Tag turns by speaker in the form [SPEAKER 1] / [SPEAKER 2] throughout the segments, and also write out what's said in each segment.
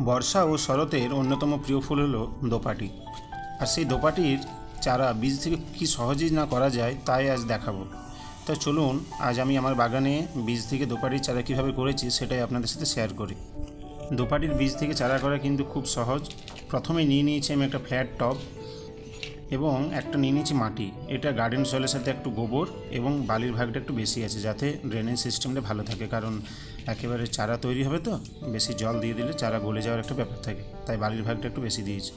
[SPEAKER 1] বর্ষা ও শরতের অন্যতম প্রিয় ফুল হলো দোপাটি। আর সেই দোপাটির চারা বীজ থেকে কি সহজেই না করা যায় তাই আজ দেখাবো। তো চলুন, আজ আমি আমার বাগানে বীজ থেকে দোপাটির চারা কীভাবে করেছি সেটাই আপনাদের সাথে শেয়ার করি। দোপাটির বীজ থেকে চারা করা কিন্তু খুব সহজ। প্রথমে নিয়ে নিয়েছি আমি একটা ফ্ল্যাট টব এবং একটা নিয়ে নিয়েছি মাটি। এটা গার্ডেন সয়েলের সাথে একটু গোবর এবং বালির ভাগটা একটু বেশি আছে যাতে ড্রেনেজ সিস্টেমটা ভালো থাকে। কারণ একেবারে চারা তৈরি হবে তো, বেশি জল দিয়ে দিলে চারা গলে যাওয়ার একটা ব্যাপার থাকে। তাই বালির ভাগটা একটু বেশি দিয়েছি।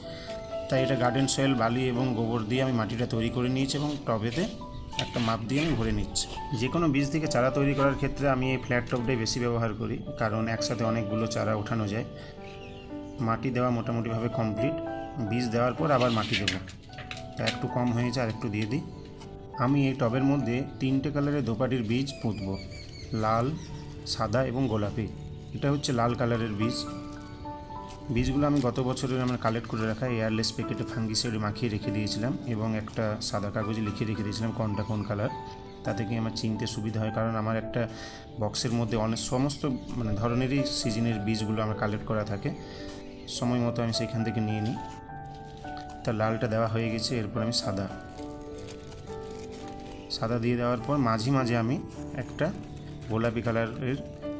[SPEAKER 1] তাই এটা গার্ডেন সয়েল বালি এবং গোবর দিয়ে আমি মাটিটা তৈরি করে নিয়েছি এবং টবেতে একটা মাপ দিয়ে আমি ভরে নিচ্ছি। যে কোনো বীজ থেকে চারা তৈরি করার ক্ষেত্রে আমি এই ফ্ল্যাট টপটাই বেশি ব্যবহার করি। কারণ একসাথে অনেকগুলো চারা ওঠানো যায়। মাটি দেওয়া মোটামুটিভাবে কমপ্লিট বীজ দেওয়ার পর আবার মাটি দেবো। একটু কম হয়েছে আর একটু দিয়ে দিই। আমি এই টবের মধ্যে তিনটে কালারের দোপাটির বীজ পুঁতব। লাল, সাদা এবং গোলাপি। এটা হচ্ছে লাল কালারের বীজ। বীজগুলো আমি গত বছরের আমরা কালেক্ট করে রাখা এয়ারলেস প্যাকেটে ফাঙ্গিসাইড মাখিয়ে রেখে দিয়েছিলাম এবং একটা সাদা কাগজে লিখে রেখে দিয়েছিলাম কোনটা কোন কালার। তাতে কি আমার চিনতে সুবিধা হয় কারণ আমার একটা বক্সের মধ্যে অনেক সমস্ত মানে ধরনেরই সিজনের বীজগুলো আমার কালেক্ট করা থাকে। সময় মতো আমি সেখান থেকে নিয়ে নিই। তা লালটা দেওয়া হয়ে গেছে, এরপর আমি সাদা। সাদা দিয়ে দেওয়ার পর মাঝে মাঝে আমি একটা গোলাপি কালারের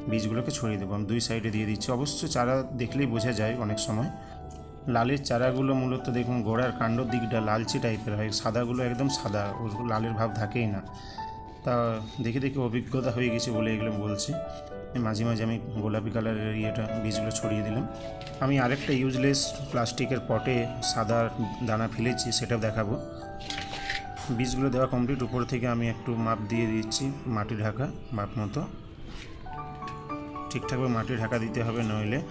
[SPEAKER 1] বীজগুলোকে ছড়িয়ে দেবো। আমি দুই সাইডে দিয়ে দিচ্ছি। অবশ্য চারা দেখলেই বোঝা যায় অনেক সময়। লালের চারাগুলো মূলত দেখুন গোড়ার কাণ্ডর দিকটা লালচে টাইপের হয়। সাদাগুলো একদম সাদা, ওর লালের ভাব থাকেই না। তা দেখে দেখে অভিজ্ঞতা হয়ে গেছে বলে এগুলো বলছি। মাঝে মাঝে আমি গোলাপি কালারের ইয়েটা বীজগুলো ছড়িয়ে দিলাম। আমি আরেকটা ইউজলেস প্লাস্টিকের পটে সাদা দানা ফেলেছি, সেটাও দেখাবো। বীজগুলো দেওয়া কমপ্লিট উপর থেকে আমি একটু মাপ দিয়ে দিচ্ছি, মাটি ঢাকা, মাপ মতো। ঠিকঠাকভাবে মাটি ঢাকা দিতে হবে, নইলে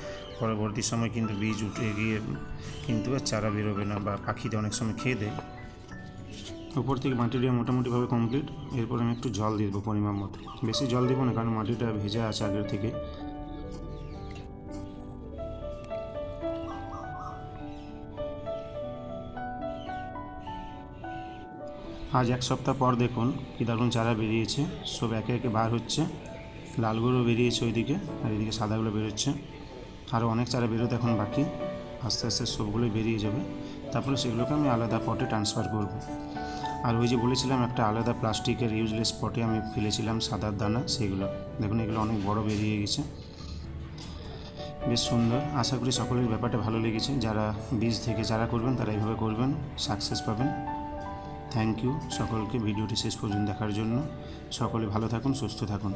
[SPEAKER 1] পরবর্তী সময় কিন্তু বীজ উঠে গিয়ে কিন্তু চারা বেরোবে না বা পাখিতে অনেক সময় খেয়ে দেয়। উপর থেকে মাটিটা মোটামুটিভাবে কমপ্লিট এরপর আমি একটু জল দিয়ে দেবো পরিমাণ মতো। বেশি জল দেবো না, কারণ মাটিটা ভেজা আছে আগের থেকে। আজ এক সপ্তাহ পর দেখুন কী দারুণ চারা বেরিয়েছে। সব একে একে বার হচ্ছে। লালগুলো বেরিয়েছে ওইদিকে, আর এদিকে সাদাগুলো বেরোচ্ছে। আরও অনেক চারা বেরোতে এখন বাকি। আস্তে আস্তে সবগুলোই বেরিয়ে যাবে। তারপরে সেগুলোকে আমি আলাদা পটে ট্রান্সফার করব। আর ওই যে বলেছিলাম, একটা আলাদা প্লাস্টিকের ইউজলেস পটে আমি ফেলেছিলাম সাদার দানা, সেগুলো। দেখুন, এগুলো অনেক বড় বেরিয়ে গেছে। বেশ সুন্দর। আশা করি সকলের ব্যাপারটা ভালো লেগেছে। যারা বীজ থেকে যারা করবেন, তারা এইভাবে করবেন। সাকসেস পাবেন। থ্যাংক ইউ সকলকে। ভিডিওটি শেষ পর্যন্ত দেখার জন্য। সকলে ভালো থাকুন, সুস্থ থাকুন।